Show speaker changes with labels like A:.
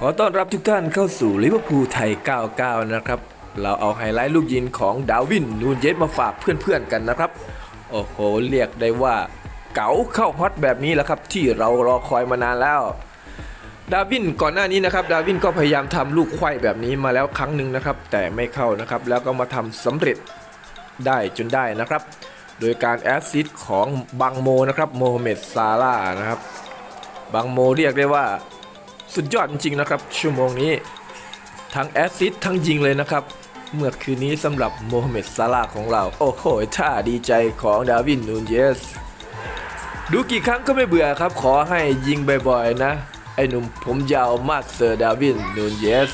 A: ขอต้อนรับทุกท่านเข้าสู่ลิเวอร์พูลไทย 99 นะครับ เราเอาไฮไลท์ลูกยิงของดาวิน นูนเยสมาฝากเพื่อนๆกันนะครับ โอ้โห เรียกได้ว่าเก๋าเข้าฮอตแบบนี้แหละครับ ที่เรารอคอยมานานแล้ว ดาวินก่อนหน้านี้นะครับ ดาวินก็พยายามทำลูกไขว้แบบนี้มาแล้วครั้งหนึ่งนะครับ แต่ไม่เข้านะครับ แล้วก็มาทำสำเร็จได้จนได้นะครับ โดยการแอสซิสต์ของบังโมนะครับโมฮัมเหม็ดซาลานะครับ บังโมเรียกได้ว่า สุดยอดจริงๆนะครับ ชั่วโมงนี้ ทั้งแอสซิสต์ทั้งยิงเลยนะครับ เมื่อคืนนี้สำหรับโมฮัมเหม็ดซาลาห์ของเรา โอ้โหท่าดีใจของดาวินนูนเยส ดูกี่ครั้งก็ไม่เบื่อครับ ขอให้ยิงบ่อยๆนะ ไอ้หนุ่มผมยาวมากเซอร์ดาวินนูนเยส